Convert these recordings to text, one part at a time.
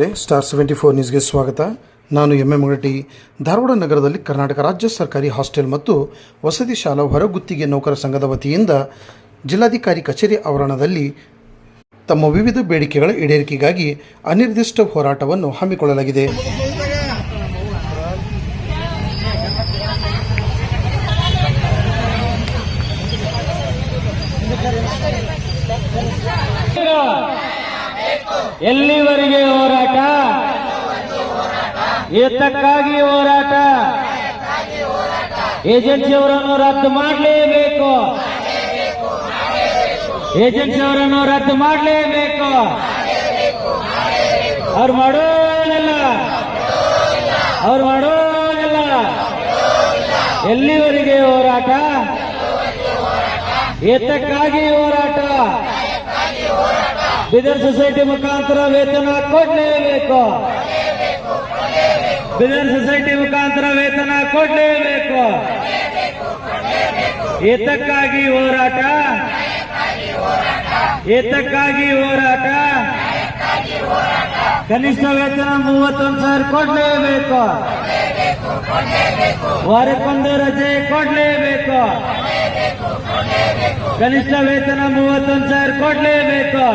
ವೀಕ್ಷಕರೇ, star seventy four ನ್ಯೂಸ್ಗೆ ಸ್ವಾಗತ. ನಾನು ಎಂ ಎಂ ಮುರಟಿ. ಧಾರವಾಡ ನಗರದಲ್ಲಿ ಕರ್ನಾಟಕ ರಾಜ್ಯ ಸರ್ಕಾರಿ ಹಾಸ್ಟೆಲ್ ಮತ್ತು ವಸತಿ ಶಾಲಾ ಹೊರಗುತ್ತಿಗೆ ನೌಕರ ಸಂಘದ ವತಿಯಿಂದ ಜಿಲ್ಲಾಧಿಕಾರಿ ಕಚೇರಿ ಆವರಣದಲ್ಲಿ ತಮ್ಮ ವಿವಿಧ ಬೇಡಿಕೆಗಳ ಈಡೇರಿಕೆಗಾಗಿ ಅನಿರ್ದಿಷ್ಟ ಹೋರಾಟವನ್ನು ಹಮ್ಮಿಕೊಳ್ಳಲಾಗಿದೆ. ಎಲ್ಲಿವರೆಗೆ ಹೋರಾಟ? ಏತಕ್ಕಾಗಿ ಹೋರಾಟ? ಏಜೆನ್ಸಿಯವರನ್ನು ರದ್ದು ಮಾಡಲೇಬೇಕು. ಏಜೆನ್ಸಿಯವರನ್ನು ರದ್ದು ಮಾಡಲೇಬೇಕು. ಅವ್ರು ಮಾಡೋದಿಲ್ಲ ಅವ್ರು ಮಾಡೋದಿಲ್ಲ ಎಲ್ಲಿವರೆಗೆ ಹೋರಾಟ? ಏತಕ್ಕಾಗಿ ಹೋರಾಟ? ಬಿದರ್ ಸೊಸೈಟಿ ಮುಖಾಂತರ ವೇತನ ಕೊಡ್ಲೇಬೇಕು. ಬಿದರ್ ಸೊಸೈಟಿ ಮುಖಾಂತರ ವೇತನ ಕೊಡಲೇಬೇಕು. ಏತಕ್ಕಾಗಿ ಹೋರಾಟ? ಏತಕ್ಕಾಗಿ ಹೋರಾಟ? ಕನಿಷ್ಠ ವೇತನ ಮೂವತ್ತೊಂದು ಸಾವಿರ ಕೊಡಲೇಬೇಕು. ವಾರಕ್ಕೊಂದು ರಜೆ ಕೊಡಲೇಬೇಕು. ಕನಿಷ್ಠ ವೇತನ ಮೂವತ್ತೊಂದು ಸಾವಿರ ಕೊಡಲೇಬೇಕು.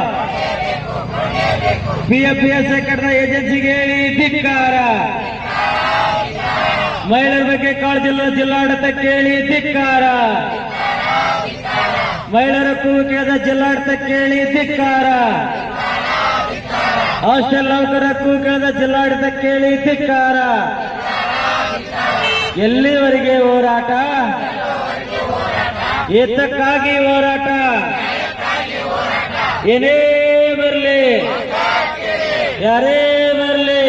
ಪಿ ಎಫ್ ಪಿ ಎಸ್ ಕಟ್ಟಡ ಏಜೆನ್ಸಿಗೆ ಹೇಳಿ ಧಿಕ್ಕಾರ. ಮಹಿಳೆಯರ ಬಗ್ಗೆ ಕಾಳಜಿಲ್ಲ ಜಿಲ್ಲಾಡಳಿತ ಕೇಳಿ ಧಿಕ್ಕಾರ. ಮಹಿಳೆಯರ ಕೂಗು ಕೇಳಿದ ಜಿಲ್ಲಾಡಳಿತ ಕೇಳಿ ಧಿಕ್ಕಾರ. ಹಾಸ್ಟೆಲ್ ನೌಕರ ಕೂಗು ಕೇಳಿದ ಜಿಲ್ಲಾಡಳಿತ ಕೇಳಿ ಧಿಕ್ಕಾರ. ಎಲ್ಲಿವರೆಗೆ ಹೋರಾಟ? ಏತಕ್ಕಾಗಿ ಹೋರಾಟ? ಏನೇ ಬರಲಿ. ಯಾರೇ ಬರಲಿ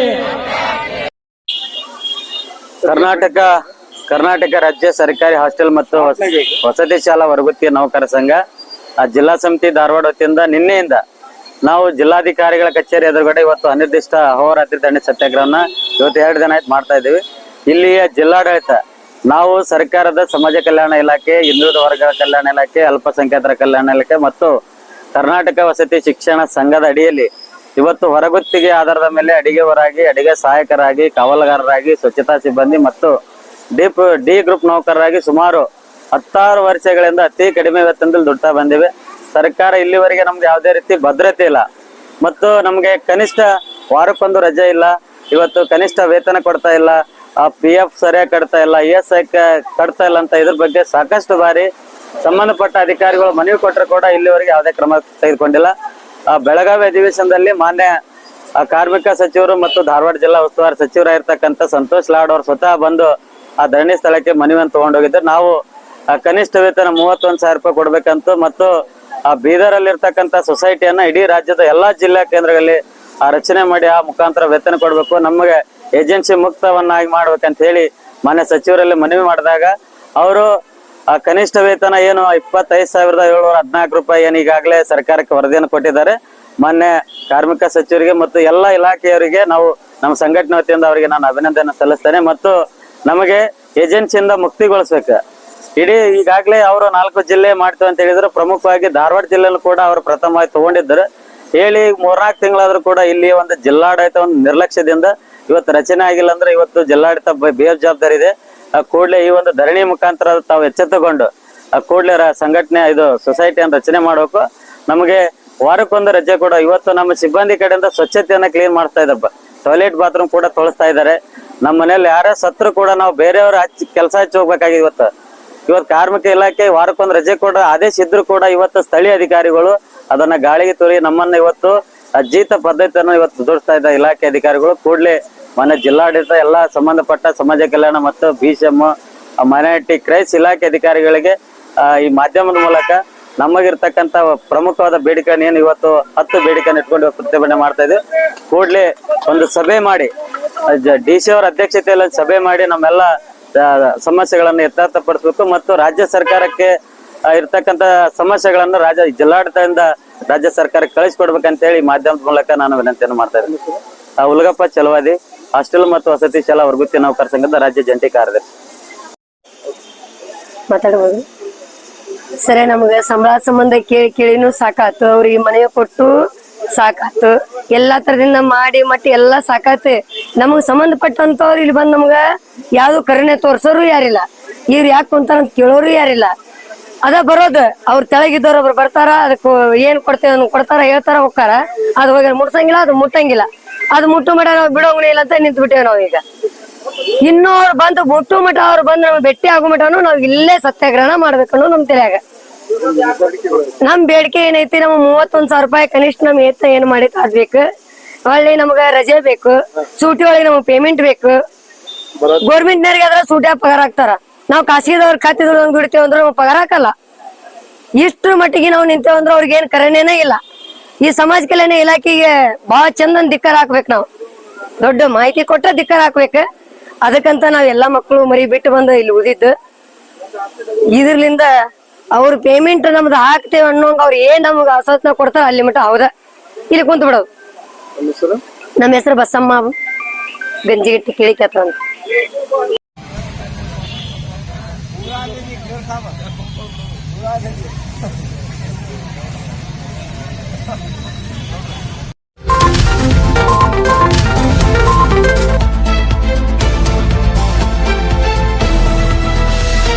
ಕರ್ನಾಟಕ ಕರ್ನಾಟಕ ರಾಜ್ಯ ಸರ್ಕಾರಿ ಹಾಸ್ಟೆಲ್ ಮತ್ತು ವಸ- ವಸತಿ ಶಾಲಾ ಹೊರಗುತ್ತಿಗೆ ನೌಕರ ಸಂಘ, ಆ ಜಿಲ್ಲಾ ಸಮಿತಿ ಧಾರವಾಡ ವತಿಯಿಂದ ನಿನ್ನೆಯಿಂದ ನಾವು ಜಿಲ್ಲಾಧಿಕಾರಿಗಳ ಕಚೇರಿ ಎದುರುಗಡೆ ಇವತ್ತು ಅನಿರ್ದಿಷ್ಟ ಅಹೋರಾತ್ರಿ ದಂಡಿ ಸತ್ಯಾಗ್ರಹನ ಇವತ್ತು ಎರಡು ದಿನ ಆಯ್ತು ಮಾಡ್ತಾ ಇದ್ದೀವಿ. ಇಲ್ಲಿಯ ಜಿಲ್ಲಾಡಳಿತ, ನಾವು ಸರ್ಕಾರದ ಸಮಾಜ ಕಲ್ಯಾಣ ಇಲಾಖೆ, ಹಿಂದುಳಿದ ವರ್ಗಗಳ ಕಲ್ಯಾಣ ಇಲಾಖೆ, ಅಲ್ಪಸಂಖ್ಯಾತರ ಕಲ್ಯಾಣ ಇಲಾಖೆ ಮತ್ತು ಕರ್ನಾಟಕ ವಸತಿ ಶಿಕ್ಷಣ ಸಂಘದ ಅಡಿಯಲ್ಲಿ ಇವತ್ತು ಹೊರಗುತ್ತಿಗೆ ಆಧಾರದ ಮೇಲೆ ಅಡಿಗೆವರಾಗಿ ಅಡಿಗೆ ಸಹಾಯಕರಾಗಿ, ಕಾವಲುಗಾರರಾಗಿ, ಸ್ವಚ್ಛತಾ ಸಿಬ್ಬಂದಿ ಮತ್ತು ಡಿಪ್, ಡಿ ಗ್ರೂಪ್ ನೌಕರರಾಗಿ ಸುಮಾರು ಹತ್ತಾರು ವರ್ಷಗಳಿಂದ ಅತಿ ಕಡಿಮೆ ವೇತನದಲ್ಲಿ ದುಡ್ತಾ ಬಂದಿವೆ. ಸರ್ಕಾರ ಇಲ್ಲಿವರೆಗೆ ನಮ್ದು ಯಾವುದೇ ರೀತಿ ಭದ್ರತೆ ಇಲ್ಲ. ಮತ್ತು ನಮಗೆ ಕನಿಷ್ಠ ವಾರಕ್ಕೊಂದು ರಜೆ ಇಲ್ಲ. ಇವತ್ತು ಕನಿಷ್ಠ ವೇತನ ಕೊಡ್ತಾ ಇಲ್ಲ. ಆ ಪಿ ಎಫ್ ಸರಿಯಾಗಿ ಕಟ್ತಾ ಇಲ್ಲ ಇ ಎಸ್ ಐ ಕಟ್ತಾ ಇಲ್ಲ ಅಂತ ಇದ್ರ ಬಗ್ಗೆ ಸಾಕಷ್ಟು ಬಾರಿ ಸಂಬಂಧಪಟ್ಟ ಅಧಿಕಾರಿಗಳು ಮನವಿ ಕೊಟ್ಟರು ಕೂಡ ಇಲ್ಲಿವರೆಗೆ ಯಾವುದೇ ಕ್ರಮ ತೆಗೆದುಕೊಂಡಿಲ್ಲ. ಬೆಳಗಾವಿ ಅಧಿವೇಶನದಲ್ಲಿ ಮಾನ್ಯ ಕಾರ್ಮಿಕ ಸಚಿವರು ಮತ್ತು ಧಾರವಾಡ ಜಿಲ್ಲಾ ಉಸ್ತುವಾರಿ ಸಚಿವರಾಗಿರ್ತಕ್ಕಂಥ ಸಂತೋಷ್ ಲಾಡ್ ಅವರು ಸ್ವತಃ ಬಂದು ಆ ಧರಣಿ ಸ್ಥಳಕ್ಕೆ ಮನವಿಯನ್ನು ತಗೊಂಡೋಗಿದ್ರು. ನಾವು ಕನಿಷ್ಠ ವೇತನ ಮೂವತ್ತೊಂದು ಸಾವಿರ ರೂಪಾಯಿ ಕೊಡ್ಬೇಕಂತ ಮತ್ತು ಆ ಬೀದರ್ ಅಲ್ಲಿರ್ತಕ್ಕಂಥ ಸೊಸೈಟಿಯನ್ನ ಇಡೀ ರಾಜ್ಯದ ಎಲ್ಲಾ ಜಿಲ್ಲಾ ಕೇಂದ್ರಗಳಲ್ಲಿ ಆ ರಚನೆ ಮಾಡಿ ಆ ಮುಖಾಂತರ ವೇತನ ಕೊಡಬೇಕು. ನಮಗೆ ಏಜೆನ್ಸಿ ಮುಕ್ತವನ್ನಾಗಿ ಮಾಡ್ಬೇಕಂತ ಹೇಳಿ ಮಾನ್ಯ ಸಚಿವರಲ್ಲಿ ಮನವಿ ಮಾಡಿದಾಗ ಅವರು ಆ ಕನಿಷ್ಠ ವೇತನ ಏನು ಇಪ್ಪತ್ತೈದು ಸಾವಿರದ ಏಳ್ನೂರ ಹದಿನಾಲ್ಕು ರೂಪಾಯಿ ಏನು ಈಗಾಗಲೇ ಸರ್ಕಾರಕ್ಕೆ ವರದಿಯನ್ನು ಕೊಟ್ಟಿದ್ದಾರೆ. ಮೊನ್ನೆ ಕಾರ್ಮಿಕ ಸಚಿವರಿಗೆ ಮತ್ತು ಎಲ್ಲ ಇಲಾಖೆಯವರಿಗೆ ನಾವು ನಮ್ಮ ಸಂಘಟನೆ ವತಿಯಿಂದ ಅವರಿಗೆ ನಾನು ಅಭಿನಂದನೆ ಸಲ್ಲಿಸ್ತೇನೆ. ಮತ್ತು ನಮಗೆ ಏಜೆನ್ಸಿಯಿಂದ ಮುಕ್ತಿಗೊಳಿಸ್ಬೇಕು. ಇಡೀ ಈಗಾಗಲೇ ಅವರು ನಾಲ್ಕು ಜಿಲ್ಲೆ ಮಾಡ್ತೇವೆ ಅಂತ ಹೇಳಿದ್ರು. ಪ್ರಮುಖವಾಗಿ ಧಾರವಾಡ ಜಿಲ್ಲೆಯಲ್ಲೂ ಕೂಡ ಅವರು ಪ್ರಥಮವಾಗಿ ತಗೊಂಡಿದ್ದರು. ಹೇಳಿ ಮೂರ್ನಾಲ್ಕು ತಿಂಗಳಾದ್ರೂ ಕೂಡ ಇಲ್ಲಿ ಒಂದು ಜಿಲ್ಲಾಡಳಿತ ಒಂದು ನಿರ್ಲಕ್ಷ್ಯದಿಂದ ಇವತ್ತು ರಚನೆ ಆಗಿಲ್ಲ ಅಂದ್ರೆ ಇವತ್ತು ಜಿಲ್ಲಾಡಳಿತ ಬೇಜವಾಬ್ದಾರಿ ಜವಾಬ್ದಾರಿ ಇದೆ. ಕೂಡಲೇ ಈ ಒಂದು ಧರಣಿ ಮುಖಾಂತರ ತಾವು ಎಚ್ಚೆತ್ತುಕೊಂಡು ಆ ಕೂಡಲೇ ಸಂಘಟನೆ ಇದು ಸೊಸೈಟಿಯನ್ನು ರಚನೆ ಮಾಡಬೇಕು. ನಮಗೆ ವಾರಕ್ಕೊಂದು ರಜೆ ಕೂಡ ಇವತ್ತು ನಮ್ಮ ಸಿಬ್ಬಂದಿ ಕಡೆಯಿಂದ ಸ್ವಚ್ಛತೆಯನ್ನ ಕ್ಲೀನ್ ಮಾಡ್ತಾ ಇದ್ದಪ್ಪ ಟಾಯ್ಲೆಟ್ ಬಾತ್ರೂಮ್ ಕೂಡ ತೊಳಸ್ತಾ ಇದ್ದಾರೆ. ನಮ್ಮ ಮನೇಲಿ ಯಾರೇ ಸತ್ರು ಕೂಡ ನಾವು ಬೇರೆಯವ್ರ ಹಚ್ಚಿ ಕೆಲಸ ಹಚ್ಚಿ ಹೋಗ್ಬೇಕಾಗಿ ಇವತ್ತು. ಇವತ್ತು ಕಾರ್ಮಿಕ ಇಲಾಖೆ ವಾರಕ್ಕೊಂದು ರಜೆ ಕೂಡ ಆದೇಶ ಇದ್ರು ಕೂಡ ಇವತ್ತು ಸ್ಥಳೀಯ ಅಧಿಕಾರಿಗಳು ಅದನ್ನ ಗಾಳಿಗೆ ತೋರಿ ನಮ್ಮನ್ನ ಇವತ್ತು ಅಜ್ಜೀತ ಪದ್ಧತಿಯನ್ನು ಇವತ್ತು ದುಡಿಸ್ತಾ ಇದ್ದ ಇಲಾಖೆ ಅಧಿಕಾರಿಗಳು. ಕೂಡಲೇ ಮನೆ ಜಿಲ್ಲಾಡಳಿತ ಎಲ್ಲ ಸಂಬಂಧಪಟ್ಟ ಸಮಾಜ ಕಲ್ಯಾಣ ಮತ್ತು ಬಿ ಸಿ ಎಂ ಮೈನಾರಿಟಿ ಕ್ರೈಸ್ ಇಲಾಖೆ ಅಧಿಕಾರಿಗಳಿಗೆ ಈ ಮಾಧ್ಯಮದ ಮೂಲಕ ನಮಗಿರ್ತಕ್ಕಂಥ ಪ್ರಮುಖವಾದ ಬೇಡಿಕೆಯನ್ನು ಏನು ಇವತ್ತು ಹತ್ತು ಬೇಡಿಕೆಯನ್ನು ಇಟ್ಕೊಂಡು ಪ್ರತಿಭಟನೆ ಮಾಡ್ತಾ ಇದ್ದೀವಿ. ಕೂಡಲೇ ಒಂದು ಸಭೆ ಮಾಡಿ ಡಿ ಸಿ ಅವರ ಅಧ್ಯಕ್ಷತೆಯಲ್ಲಿ ಒಂದು ಸಭೆ ಮಾಡಿ ನಮ್ಮೆಲ್ಲ ಸಮಸ್ಯೆಗಳನ್ನು ಯಥಾರ್ಥಪಡಿಸಬೇಕು ಮತ್ತು ರಾಜ್ಯ ಸರ್ಕಾರಕ್ಕೆ ಇರ್ತಕ್ಕಂಥ ಸಮಸ್ಯೆಗಳನ್ನು ರಾಜ್ಯ, ಜಿಲ್ಲಾಡಳಿತದಿಂದ ರಾಜ್ಯ ಸರ್ಕಾರಕ್ಕೆ ಕಳಿಸ್ಕೊಡ್ಬೇಕಂತ ಹೇಳಿ ಮಾಧ್ಯಮದ ಮೂಲಕ ನಾನು ವಿನಂತಿಯನ್ನು ಮಾಡ್ತಾ ಇದ್ದೀನಿ. ಉಲಗಪ್ಪ ಚಲವಾದಿ. ಹಾಸ್ಟೆಲ್ ಮತ್ತು ವಸತಿ ಶಾಲಾ ವರ್ಗಕ್ಕೆ ನೌಕರ ಸಂಘದ ರಾಜ್ಯ ಜಂಟಿ ಕಾರ್ಯದರ್ಶಿ. ಮಾತಾಡಬಹುದು ಸರಿ, ನಮ್ಗೆ ಸಂಬಳ ಸಂಬಂಧ ಕೇಳಿ ಕೇಳಿನೂ ಸಾಕಾತು. ಅವ್ರಿಗೆ ಮನೆ ಕೊಟ್ಟು ಸಾಕಾತು. ಎಲ್ಲಾ ತರದಿಂದ ಮಾಡಿ ಮಟ್ಟಿ ಎಲ್ಲಾ ಸಾಕಾತು. ನಮಗ್ ಸಂಬಂಧಪಟ್ಟಂತವ್ರು ಇಲ್ಲಿ ಬಂದ್ ನಮ್ಗ ಯಾವ್ದು ಕರುಣೆ ತೋರ್ಸೋರು ಯಾರಿಲ್ಲ. ಇವ್ರು ಯಾಕೆ ಕುಂತಾರ ಅಂತ ಕೇಳೋರು ಯಾರಿಲ್ಲ. ಅದ ಬರೋದು. ಅವ್ರ ತೆಳಗಿದ್ದವ್ರು ಬರ್ತಾರ, ಅದಕ್ಕೆ ಏನ್ ಕೊಡ್ತೇವೆ ಕೊಡ್ತಾರ, ಹೇಳ್ತಾರ, ಹೋಗ್ತಾರ. ಅದು ಹೋಗಿ ಮುಟ್ಸಂಗಿಲ್ಲ, ಅದು ಮುಟ್ಟಂಗಿಲ್ಲ. ಅದು ಮುಟ್ಟು ಮಠ ನಾವು ಬಿಡೋಂಗಿಲ್ಲ ಇಲ್ಲ ಅಂತ ನಿಂತು ಬಿಟ್ಟೇವೆ ನಾವೀಗ ಇನ್ನೂ ಅವ್ರು ಬಂದು ಮುಟ್ಟು ಮಠ ಅವ್ರು ಬಂದು ನಮ್ಗೆ ಭೇಟಿ ಆಗೋ ಮಟನು ನಾವು ಇಲ್ಲೇ ಸತ್ಯಾಗ್ರಹಣ ಮಾಡ್ಬೇಕನ್ನೋ ನಮ್ ತಲೆಯಾಗ. ನಮ್ ಬೇಡಿಕೆ ಏನೈತಿ ನಮ್ ಮೂವತ್ತೊಂದ್ ಸಾವಿರ ರೂಪಾಯಿ ಕನಿಷ್ಠ ನಮ್ ಏತ ಏನ್ ಮಾಡಿ ಆಗ್ಬೇಕು ಒಳ್ಳೆ ನಮ್ಗ ರಜೆ ಬೇಕು. ಸೂಟಿ ಒಳಗೆ ನಮ್ಗೆ ಪೇಮೆಂಟ್ ಬೇಕು. ಗೋರ್ಮೆಂಟ್ನವ್ರಿಗೆ ಆದ್ರೆ ಸೂಟ್ಯಾಗ ಪಗಾರ ಹಾಕ್ತಾರ. ನಾವು ಖಾಸಗಿದವ್ರ ಖಾತೆ ದುಡಿತೇವೆ ಅಂದ್ರೆ ನಮ್ಗ್ ಪಗಾರ ಹಾಕಲ್ಲ. ಇಷ್ಟ್ರ ಮಟ್ಟಿಗೆ ನಾವು ನಿಂತೇವಂದ್ರೆ ಅವ್ರಿಗೆ ಏನ್ ಕರೆನೇನೇ ಇಲ್ಲ. ಈ ಸಮಾಜ ಕಲ್ಯಾಣ ಇಲಾಖೆಗೆ ಬಹಳ ಚಂದನ್ ಧಿಕ್ಕಾರ ಹಾಕ್ಬೇಕು ನಾವು. ದೊಡ್ಡ ಮಾಹಿತಿ ಕೊಟ್ಟ ಧಿಕ್ಕಾರ ಹಾಕ್ಬೇಕು. ಅದಕ್ಕಂತ ನಾವು ಎಲ್ಲಾ ಮಕ್ಕಳು ಮರಿ ಬಿಟ್ಟು ಬಂದು ಇಲ್ಲಿ ಉಳಿದಿದ್ದು. ಇದ್ರಲಿಂದ ಅವ್ರ ಪೇಮೆಂಟ್ ನಮ್ದು ಹಾಕ್ತೇವೆ ಅನ್ನೋಂಗ ಅವ್ರು ಏನ್ ನಮ್ಗೆ ಆಸ್ವಾಸನ ಕೊಡ್ತಾರ ಅಲ್ಲಿ ಮಟ್ಟ ಹೌದ. ಇಲ್ಲಿ ಕುಂತ ಬಿಡೋದು ನಮ್ಮ ಹೆಸರು? ಬಸಮ್ಮ. ಗಂಜಿಗಿಟ್ಟಿ ಕಿಳಿಕತ್ರ ಅಂತ.